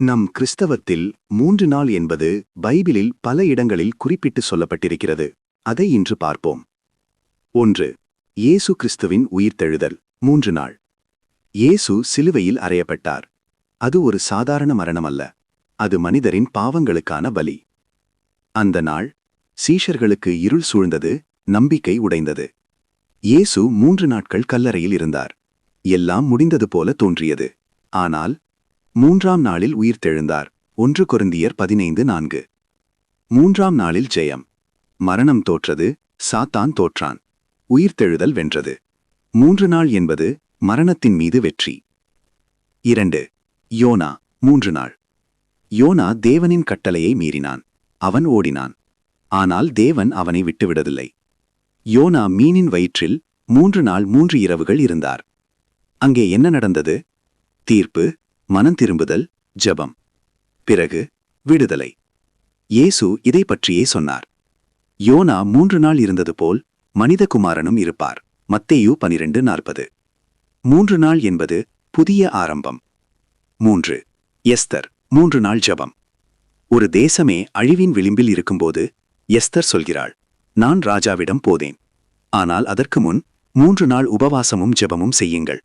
நம் கிறிஸ்தவத்தில் மூன்று நாள் என்பது பைபிளில் பல இடங்களில் குறிப்பிட்டு சொல்லப்பட்டிருக்கிறது. அதை இன்று பார்ப்போம். ஒன்று இயேசு கிறிஸ்துவின் உயிர்த்தெழுதல். மூன்று நாள். இயேசு சிலுவையில் அறையப்பட்டார். அது ஒரு சாதாரண மரணம் அல்ல. அது மனிதரின் பாவங்களுக்கான பலி. அந்த நாள் சீஷர்களுக்கு இருள் சூழ்ந்தது நம்பிக்கை உடைந்தது. இயேசு மூன்று நாட்கள் கல்லறையில் இருந்தார். எல்லாம் முடிந்தது போல தோன்றியது. ஆனால் மூன்றாம் நாளில் உயிர் தெழுந்தார். ஒன்று கொருந்தியர் பதினைந்து நான்கு. மூன்றாம் நாளில் ஜெயம். மரணம் தோற்றது சாத்தான் தோற்றான். உயிர்த்தெழுதல் வென்றது. மூன்று நாள் என்பது மரணத்தின் மீது வெற்றி. இரண்டு. யோனா மூன்று நாள். யோனா தேவனின் கட்டளையை மீறினான். அவன் ஓடினான். ஆனால் தேவன் அவனை விட்டுவிடவில்லை. யோனா மீனின் வயிற்றில் மூன்று நாள் மூன்று இரவுகள் இருந்தார். அங்கே என்ன நடந்தது? தீர்ப்பு மனம் திரும்புதல் ஜெபம். பிறகு விடுதலை. இயேசு இதை பற்றியே சொன்னார். யோனா மூன்று நாள் இருந்தது போல் மனிதகுமாரனும் இருப்பார். மத்தேயு பனிரெண்டு நாற்பது. மூன்று நாள் என்பது புதிய ஆரம்பம். மூன்று. எஸ்தர் மூன்று நாள் ஜெபம். ஒரு தேசமே அழிவின் விளிம்பில் இருக்கும்போது எஸ்தர் சொல்கிறாள் நான் ராஜாவிடம் போதேன். ஆனால் அதற்கு முன் மூன்று நாள் உபவாசமும் ஜெபமும் செய்யுங்கள்.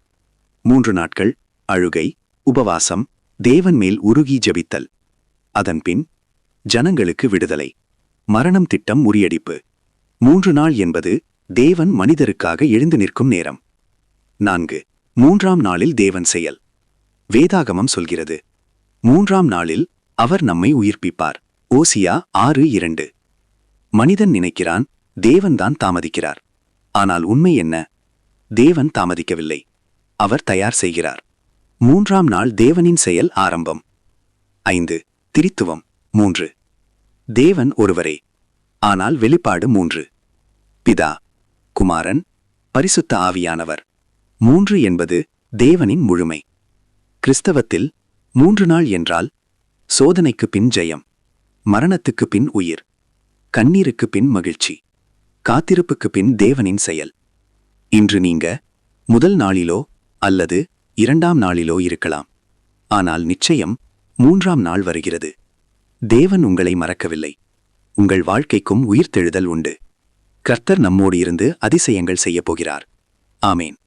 மூன்று நாட்கள் அழுகை உபவாசம் தேவன் மேல் உருகி ஜபித்தல். அதன்பின் ஜனங்களுக்கு விடுதலை. மரணம் திட்டம் முறியடிப்பு. மூன்று நாள் என்பது தேவன் மனிதருக்காக எழுந்து நிற்கும் நேரம். நான்கு. மூன்றாம் நாளில் தேவன் செயல். வேதாகமம் சொல்கிறது. மூன்றாம் நாளில் அவர் நம்மை உயிர்ப்பிப்பார். ஓசியா ஆறு இரண்டு. மனிதன் நினைக்கிறான் தேவன்தான் தாமதிக்கிறார். ஆனால் உண்மை என்ன? தேவன் தாமதிக்கவில்லை. அவர் தயார் செய்கிறார். மூன்றாம் நாள் தேவனின் செயல் ஆரம்பம். ஐந்து. திரித்துவம். மூன்று. தேவன் ஒருவரே. ஆனால் வெளிப்பாடு மூன்று. பிதா. குமாரன். பரிசுத்த ஆவியானவர். மூன்று என்பது தேவனின் முழுமை. கிறிஸ்தவத்தில் மூன்று நாள் என்றால் சோதனைக்கு பின் ஜெயம் மரணத்துக்கு பின் உயிர் கண்ணீருக்கு பின் மகிழ்ச்சி காத்திருப்புக்கு பின் தேவனின் செயல். இன்று நீங்க முதல் நாளிலோ அல்லது இரண்டாம் நாளிலோ இருக்கலாம். ஆனால் நிச்சயம் மூன்றாம் நாள் வருகிறது. தேவன் உங்களை மறக்கவில்லை. உங்கள் வாழ்க்கைக்கும் உயிர்த்தெழுதல் உண்டு. கர்த்தர் நம்மோடு இருந்து அதிசயங்கள் செய்யப் போகிறார். ஆமேன்.